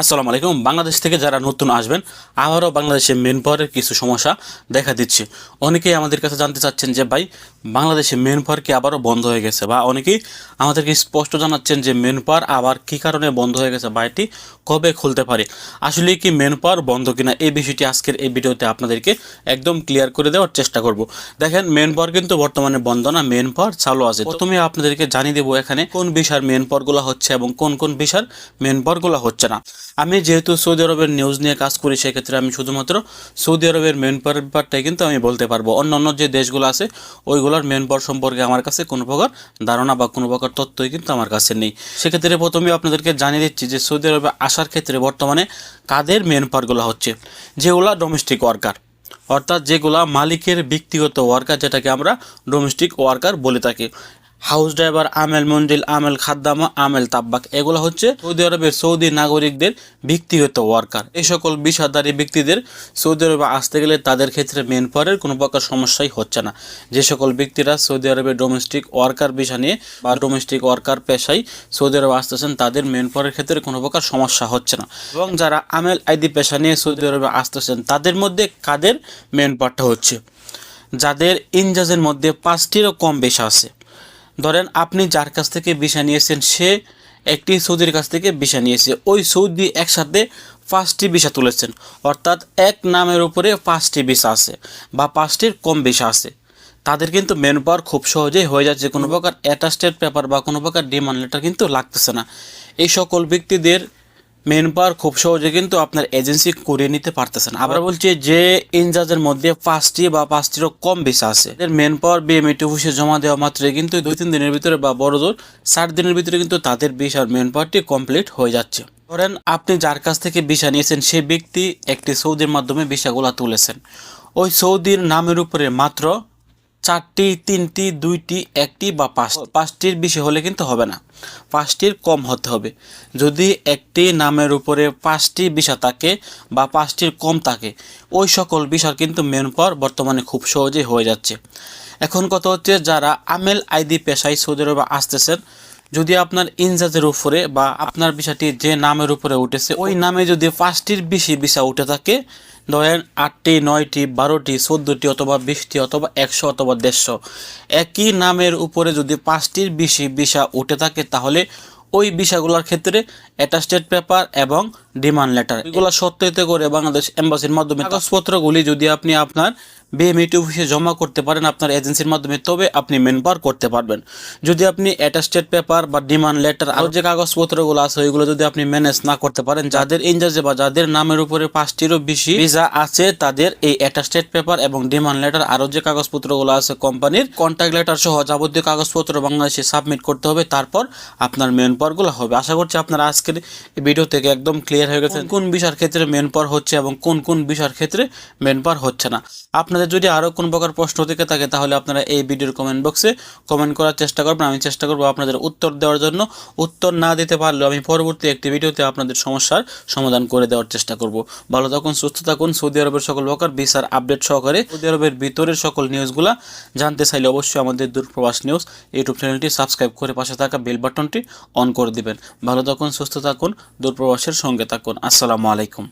আসসালামু আলাইকুম। বাংলাদেশ থেকে যারা নতুন আসবেন, আবারও বাংলাদেশে মেন পাওয়ারের কিছু সমস্যা দেখা দিচ্ছে। অনেকেই আমাদের কাছে জানতে চাচ্ছেন যে, ভাই, বাংলাদেশে মেন পাওয়ার কি আবারও বন্ধ হয়ে গেছে? বা অনেকেই আমাদেরকে স্পষ্ট জানাচ্ছেন যে মেন পাওয়ার আবার কী কারণে বন্ধ হয়ে গেছে? বা, এটি কবে খুলতে পারে? আসলে কি মেন পাওয়ার বন্ধ কিনা, এই বিষয়টি আজকের এই ভিডিওতে আপনাদেরকে একদম ক্লিয়ার করে দেওয়ার চেষ্টা করব। দেখেন মেন পাওয়ার কিন্তু বর্তমানে বন্ধ না মেন পাওয়ার চালু আছে। প্রথমে আপনাদেরকে জানিয়ে দেবো এখানে কোন বিষয়ের মেন পাওয়ারগুলো হচ্ছে এবং কোন কোন বিষয়ের মেন পাওয়ারগুলো হচ্ছে না। আমি যেহেতু সৌদি আরবের নিউজ নিয়ে কাজ করি, সেক্ষেত্রে আমি শুধুমাত্র সৌদি আরবের মেন ব্যাপারটাই কিন্তু আমি বলতে পারব। অন্য অন্য যে দেশগুলো আছে, ওইগুলোর মেন পাওয়ার সম্পর্কে আমার কাছে কোনো প্রকার ধারণা বা কোনো প্রকার তথ্যই কিন্তু আমার কাছে নেই। সেক্ষেত্রে প্রথমে আপনাদেরকে জানিয়ে দিচ্ছি যে সৌদি আরবে আসার ক্ষেত্রে বর্তমানে কাদের মেন পাওয়ারগুলো হচ্ছে? যেগুলো ডোমেস্টিক ওয়ার্কার অর্থাৎ যেগুলা মালিকের ব্যক্তিগত ওয়ার্কার যেটাকে আমরা ডোমেস্টিক ওয়ার্কার বলে থাকি। হাউস ড্রাইভার, আমেল মন্ডিল আমেল খাদ্দামা, আমেল তাব্বাক। এগুলো হচ্ছে সৌদি আরবের সৌদি নাগরিকদের ব্যক্তিগত ওয়ার্কার এই সকল বিষাদারী ব্যক্তিদের সৌদি আরবে আসতে গেলে তাদের ক্ষেত্রে মেন পাওয়ারের কোনো প্রকার সমস্যাই হচ্ছে না। যে সকল ব্যক্তিরা সৌদি আরবে ডোমেস্টিক ওয়ার্কার বিষয় নিয়ে বা ডোমেস্টিক ওয়ার্কার পেশায় সৌদি আরবে আসতেছেন, তাদের মেন পাওয়ারের ক্ষেত্রে কোনো প্রকার সমস্যা হচ্ছে না। এবং যারা আমেল আইডি পেশা নিয়ে সৌদি আরবে আসতেছেন, তাদের মধ্যে কাদের মেন পাওয়ারটা হচ্ছে? যাদের ইনজাজের মধ্যে পাঁচটিরও কম বেশা আছে। ধরেন আপনি যার কাছ থেকে ভিসা নিয়েছেন, সে একটি সৌদির কাছ থেকে ভিসা নিয়েছে। ওই সৌদি একসাথে পাঁচটি ভিসা তুলেছেন। অর্থাৎ এক নামের উপরে পাঁচটি ভিসা আছে বা পাঁচটির কম ভিসা আছে। তাদের কিন্তু মেন পাওয়ার খুব সহজেই হয়ে যাচ্ছে কোনো প্রকার অ্যাটাস্টেড পেপার বা কোনো প্রকার ডিমান্ড লেটার কিন্তু লাগতেছে না। এই সকল ব্যক্তিদের মেন পাওয়ার খুব সহজে কিন্তু আপনার এজেন্সি করিয়ে নিতে পারতেছেন। আবার বলছি যে ইনজাজের মধ্যে পাঁচটি বা পাঁচটিরও কম ভিসা আছে। এদের মেন পাওয়ার বিএমএটি অফিসে জমা দেওয়া মাত্রই কিন্তু দুই তিন দিনের ভিতরে বা বড় জোর ষাট দিনের ভিতরে কিন্তু তাদের ভিসার মেন পাওয়ারটি কমপ্লিট হয়ে যাচ্ছে। ধরেন আপনি যার কাছ থেকে ভিসা নিয়েছেন, সে ব্যক্তি একটি সৌদির মাধ্যমে ভিসাগুলো তুলেছেন। ওই সৌদির নামের উপরে মাত্র চারটি, তিনটি, দুইটি, একটি বা পাঁচ পাঁচটির বেশি হলে কিন্তু হবে না। পাঁচটির কম হতে হবে। যদি একটি নামের উপরে পাঁচটি বিষা থাকে বা পাঁচটির কম থাকে, ওই সকল বিষয় কিন্তু মেন পর বর্তমানে খুব সহজেই হয়ে যাচ্ছে। এখন কথা হচ্ছে যারা আমেল আইডি পেশায় সৌদি আরবে আসতেছেন যদি আপনার ইনজাজের উপরে বা আপনার বিষয়টি যে নামের উপরে উঠেছে, ওই নামে যদি পাঁচটির বেশি বিষা উঠে থাকে, ধরেন আটটি, নয়টি, বারোটি, চোদ্দোটি অথবা বিশটি অথবা একশো অথবা দেড়শো, একই নামের উপরে যদি পাঁচটির বেশি বিষা উঠে থাকে, তাহলে ওই বিষয়গুলোর ক্ষেত্রে অ্যাটাস্টেড পেপার এবং ডিমান্ড লেটার। এগুলো সত্যায়িত করে বাংলাদেশ এম্বাসির মাধ্যমে কাগজপত্রগুলি যদি আপনি আপনার বিএমইটি অফিসে জমা করতে পারেন আপনার এজেন্সির মাধ্যমে, তবে আপনি মেন পাওয়ার করতে পারবেন। যদি আপনি অ্যাটাস্টেড পেপার বা ডিমান্ড লেটার আরও যে কাগজপত্রগুলো আছে, ওইগুলো যদি আপনি ম্যানেজ না করতে পারেন, যাদের ইনজাজে বা যাদের নামের উপরে পাঁচটিরও বেশি ভিসা আছে, তাদের এই অ্যাটাস্টেড পেপার এবং ডিমান্ড লেটার আরও যে কাগজপত্রগুলো আছে কোম্পানির কন্ট্যাক্ট লেটার সহ যাবতীয় কাগজপত্র বাংলাদেশে সাবমিট করতে হবে, তারপর আপনার মেন পাওয়ারগুলো হবে। আশা করছি আপনারা আজকের ভিডিও থেকে একদম ক্লিয়ার হয়ে গেছে কোন বিষয়ের ক্ষেত্রে মেন পাওয়ার হচ্ছে এবং কোন কোন বিষয়ের ক্ষেত্রে মেন পাওয়ার হচ্ছে না। আপনাদের যদি আরও কোনো প্রকার প্রশ্ন থেকে থাকে, তাহলে আপনারা এই ভিডিওর কমেন্ট বক্সে কমেন্ট করার চেষ্টা করবেন। আমি চেষ্টা করব আপনাদের উত্তর দেওয়ার জন্য। উত্তর না দিতে পারলেও আমি পরবর্তী একটি ভিডিওতে আপনাদের সমস্যার সমাধান করে দেওয়ার চেষ্টা করব। ভালো থাকুন, সুস্থ থাকুন। সৌদি আরবের সকল প্রকার ভিসার আপডেট সহকারে সৌদি আরবের ভিতরের সকল নিউজগুলো জানতে চাইলে অবশ্যই আমাদের দূরপ্রবাস নিউজ ইউটিউব চ্যানেলটি সাবস্ক্রাইব করে পাশে থাকা বেল বাটনটি অন করে দিবেন। ভালো থাকুন, সুস্থ থাকুন, দূরপ্রবাসের সঙ্গে থাকুন। আসসালামু আলাইকুম।